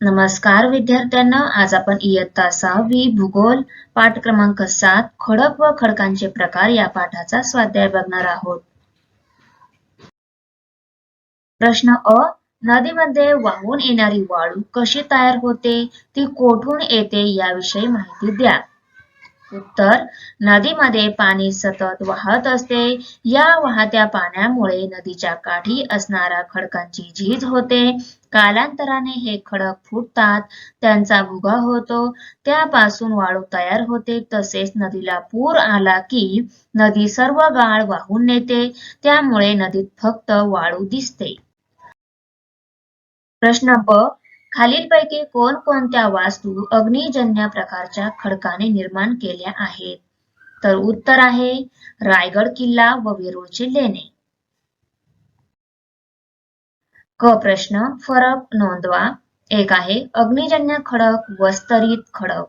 नमस्कार विद्यार्थ्यांना. आज आपण इयत्ता सहावी भूगोल पाठ क्रमांक सात खडक व खडकांचे प्रकार या पाठाचा स्वाध्याय बघणार आहोत. प्रश्न अ नदीमध्ये वाहून येणारी वाळू कशी तयार होते? ती कोठून येते? याविषयी माहिती द्या. उत्तर नदीमध्ये पाणी सतत वाहत असते. या वाहत्या पाण्यामुळे नदीच्या काठी असणाऱ्या खडकांची झीज होते. कालांतराने हे खडक फुटतात त्यांचा भुगा होतो. त्यापासून वाळू तयार होते. तसेच नदीला पूर आला की नदी सर्व गाळ वाहून नेते. त्यामुळे नदीत फक्त वाळू दिसते. प्रश्न ब खालीलपैकी कोणकोणत्या वास्तू अग्निजन्य प्रकारच्या खडकाने निर्माण केल्या आहेत? तर उत्तर आहे रायगड किल्ला व वेरूळचे लेणे. क प्रश्न फरक नोंदवा. एक आहे अग्निजन्य खडक व स्तरित खडक.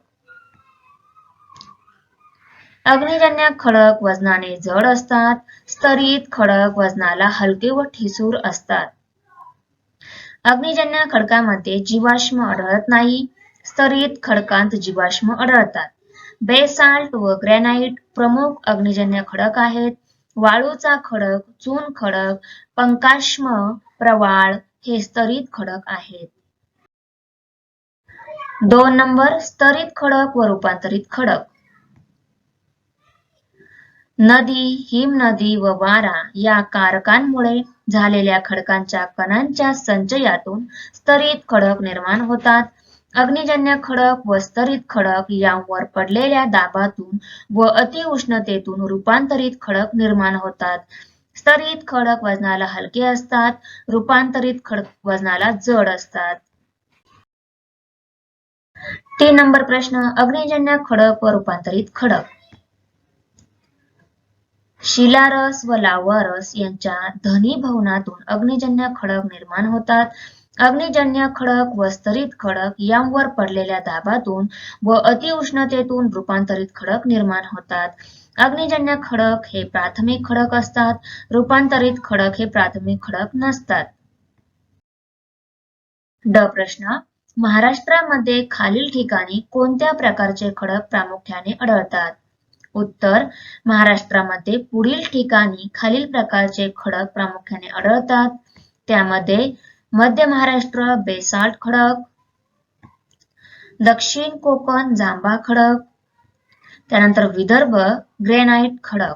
अग्निजन्य खडक वजनाने जड असतात स्तरित खडक वजनाला हलके व ठिसूर असतात. अग्निजन्य खडकामध्ये जीवाश्म आढळत नाही. स्तरित खडकांत जीवाश्म आढळतात. बेसाल्ट व ग्रॅनाइट प्रमुख अग्निजन्य खडक आहेत. वाळूचा खडक चून खडक पंकाश्म प्रवाळ हे स्तरित खडक आहेत. दोन नंबर स्तरित खडक व रूपांतरित खडक. नदी हिमनदी व वारा या कारकांमुळे झालेल्या खडकांच्या कणांच्या संचयातून स्तरित खडक निर्माण होतात. अग्निजन्य खडक व स्तरित खडक यांवर पडलेल्या दाबातून व अतिउष्णतेतून रूपांतरित खडक निर्माण होतात. स्तरित खडक वजनाला हलके असतात रूपांतरित खडक वजनाला जड असतात. तीन नंबर प्रश्न अग्निजन्य खडक व रूपांतरित खडक. शिलारस व लावारस यांच्या धनीभवनातून अग्निजन्य खडक निर्माण होतात. अग्निजन्य खडक व स्तरित खडक यांवर पडलेल्या दाबातून व अतिउष्णतेतून रूपांतरित खडक निर्माण होतात. अग्निजन्य खडक हे प्राथमिक खडक असतात. रूपांतरित खडक हे प्राथमिक खडक नसतात. ड प्रश्न महाराष्ट्रामध्ये खालील ठिकाणी कोणत्या प्रकारचे खडक प्रामुख्याने आढळतात? उत्तर महाराष्ट्रामध्ये पुढील ठिकाणी खालील प्रकारचे खडक प्रामुख्याने आढळतात. त्यामध्ये मध्य महाराष्ट्र बेसाल्ट खडक दक्षिण कोकण जांभा खडक त्यानंतर विदर्भ ग्रेनाइट खडक.